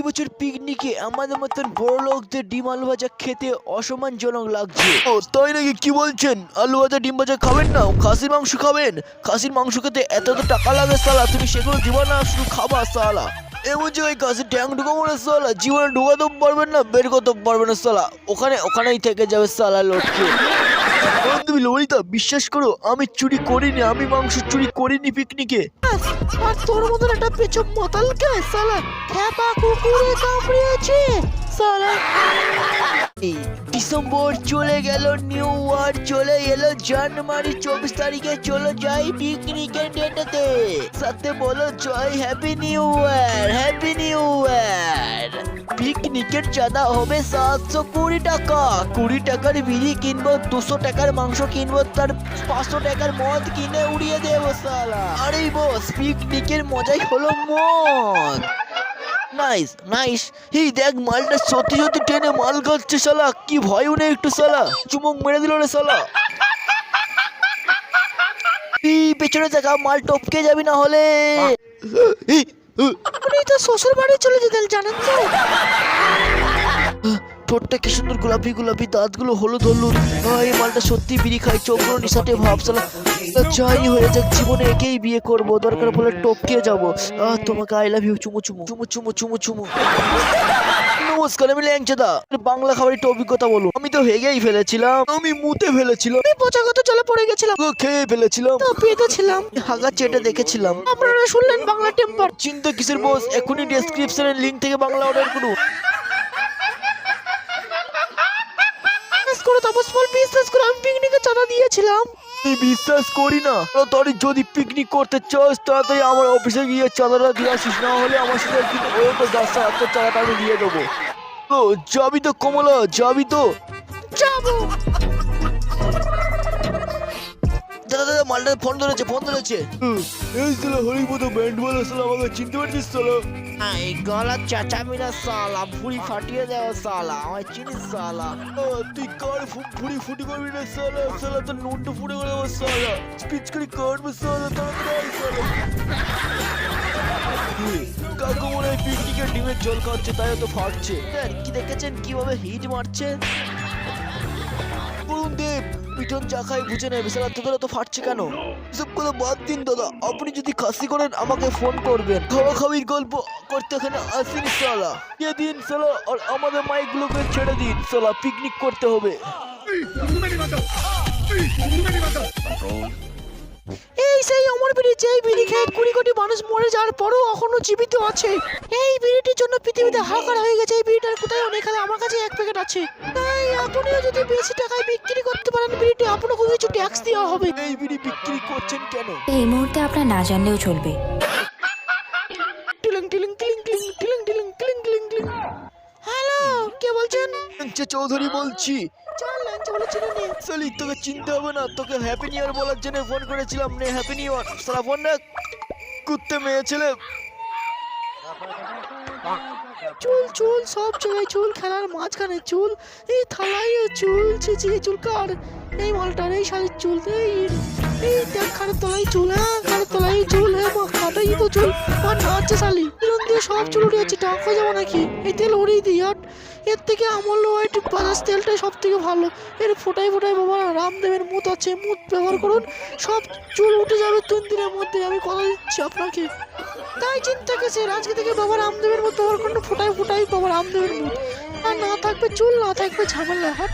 প্রতি বছর পিকনিকে আমাদের মতন বড় লোকদের ডিম আলু ভাজা খেতে অসম্মানজনক লাগছে। ও, তাই নাকি? কি বলছেন? আলু ভাজা, ডিম ভাজা খাবেন না? খাসির মাংস খাবেন? খাসির মাংস খেতে এত তো টাকা লাগে সালা, তুমি সেগুলো দিবা না, শুধু খাবা সালা। এমন জায়গায় কাছে ট্যাং ঢুকাবো না সালা, জীবনে ঢুকাতে পারবেন না, বের করতে পারবেন না সালা। ওখানে, ওখানেই থেকে যাবে সালা লটকে তুমি ললিতা, বিশ্বাস করো, আমি চুরি করিনি, আমি মাংস চুরি করিনি পিকনিকে। আর তোর মতন একটা পেছন মাতালকে সালা খ্যাপা কুকুরে কামড়িয়েছে। ডিসেম্বর চলে গেল, নিউ ইয়ার চলে এলো, জানুয়ারি চব্বিশ তারিখে চলো যাই পিকনিকের ডেটেতে সাথে বলো জয় happy new year happy new year পিকনিকের চাঁদা হবে সাতশো কুড়ি টাকা। কুড়ি টাকার বিড়ি কিনবো, দুশো টাকার মাংস কিনবো, তার পাঁচশো টাকার মদ কিনে উড়িয়ে দেবো সালা আরে বস পিকনিকের মজাই হলো মদ। নাইস নাইস এই দেখ মালটা সত্যি সত্যি ট্রেনে মাল খাচ্ছে শালা। কি ভয়ও নেই একটু শালা। চুমুক মেরে দিল রে শালা। এই পেছনে দেখা মাল টপকে যাবি না হলে। এই, আপনি তো শ্বশুর বাড়ি চলে যেতেন জানেন তো। ঠোঁটটা কি সুন্দর গোলাপি গোলাপি দাঁতগুলো হলুদ হলুদ। এই মালটা সত্যি বিড়ি খাই চোখগুলো নিশাতে ভাবছিলাম যাই হয়ে যাক জীবনে একেই বিয়ে করব দরকার বলে টপকে যাব আহ, তোমাকে আই লাভ ইউ চুমু চুমু চুমু চুমু চুমু চুমু নমস্কার আমি ল্যাংচাদা বাংলা খাবারের একটু অভিজ্ঞতা বলুন আমি তো হেগেই ফেলেছিলাম আমি মুতে ফেলেছিলাম আমি পচাগত জলে পড়ে গেছিলাম খেয়ে ফেলেছিলাম পেতেছিলাম হাগা চেটে দেখেছিলাম আপনারা শুনলেন বাংলা টেম্পার চিন্তা কিসের বস এখনই ডেসক্রিপশনের লিংক থেকে বাংলা অর্ডার করুন করো তাপস বল বিশ্বাস করো আমি পিকনিকে চাঁদা দিয়েছিলাম আমি বিশ্বাস করি না। তাড়াতাড়ি যদি পিকনিক করতে চাস তাড়াতাড়ি আমার অফিসে গিয়ে চাঁদাটা দিয়ে আসিস না হলে আমার সাথে কিন্তু ওই তো যাচ্ছে তোর চাঁদাটা আমি দিয়ে দেবো। তো যাবি তো কমলা যাবি তো। যাব। দাদা দাদা মালটা ফোন ধরেছে ফোন ধরেছে। এই সালা হরিপদ ব্যান্ড বলে সালা আমাকে চিনতে পারছিস সালা এই গলা চাচামিরা সালা ভুড়ি ফাটিয়ে দেওয়া সালা আমার চিনিস সালা? ও তুই কার ফু- ভুড়ি ফুটি করবি না সালা? সালা তোর নুনটা ফুটে করে দেবো সালা। স্পিচ করে কাটবে সালা তাড়াতাড়ি সালা। কাকু মনে হয় পিকনিকের ডিমের জল খাচ্ছে তাই তো ফাটছে। কি দেখেছেন কীভাবে হিট মারছে পিটন চা খাই, বুঝে নেবে স্যার তোদের তো ফাটছে কেন? এসব কথা বাদ দিন, দাদা। আপনি যদি খাসি করেন, আমাকে ফোন করবেন। খাওয়া খাবির গল্প করতে এখানে আসিন সালা দিয়ে দিন সালা আর আমাদের মাইকগুলোকে ছেড়ে দিন সালা পিকনিক করতে হবে। এই সেই অমর বিড়ি, যেই বিড়ি খেয়ে কুড়ি কোটি মানুষ মরে যাওয়ার পরও এখনও জীবিত আছে। এই বিড়িটির জন্য পৃথিবীতে হাহাকার হয়ে গেছে। এই বিড়িটার কোথায়? অনেক আমার কাছে এক প্যাকেট আছে। আপনিও যদি বেশি টাকায় বিক্রি করতে পারেন বিড়িটি আপনাকে কিছু ট্যাক্স দেওয়া হবে। এই বিড়ি বিক্রি করছেন কেন? এই মুহূর্তে আপনার না জানলেও চলবে। টিলিং টিলিং টিলিং টিলিং টিলিং টিলিং টিলিং টিলিং টিলিং। হ্যালো কে বলছেন? ল্যাংচা চৌধুরী বলছি। চল ল্যাংচা বলে চিনে নে। সলি তোকে চিনতে হবে না তোকে হ্যাপি নিউ ইয়ার বলার জন্য ফোন করেছিলাম নে হ্যাপি নিউ ইয়ার সারা ফোন না কুত্তে মেয়ে ছেলে। চুল চুল সব জায়গায় চুল খেলার মাঝখানে চুল, এই থালায় চুল ছিচিয়ে চুল কার? এই মালটার, এই শাড়ির চুল, এই এই দেখ তলায় চুল হ্যাঁ খানের তলায় চুল হ্যাঁ মা কাটাই তো চুল। আর নাচছে শালি এরম দিয়ে সব চুল উড়ে যাচ্ছে, টাক যাব নাকি? এই তেল উড়িয়ে দিই আর এর থেকে আমল হোয়াইট বাজাজ তেলটাই সব থেকে ভালো। এর ফোটাই ফোটাই বাবা, রামদেবের মুত আছে, মুত ব্যবহার করুন, সব চুল উঠে যাবে তিন দিনের মধ্যে, আমি কথা দিচ্ছি আপনাকে। তাই চিন্তা গেছে আজকে থেকে বাবা রামদেবের মতো তোমার কোনো ফোটাই ফোটাই বাবা রামদেবের মতো। আর না থাকবে চুল, না থাকবে ঝামেলা হাট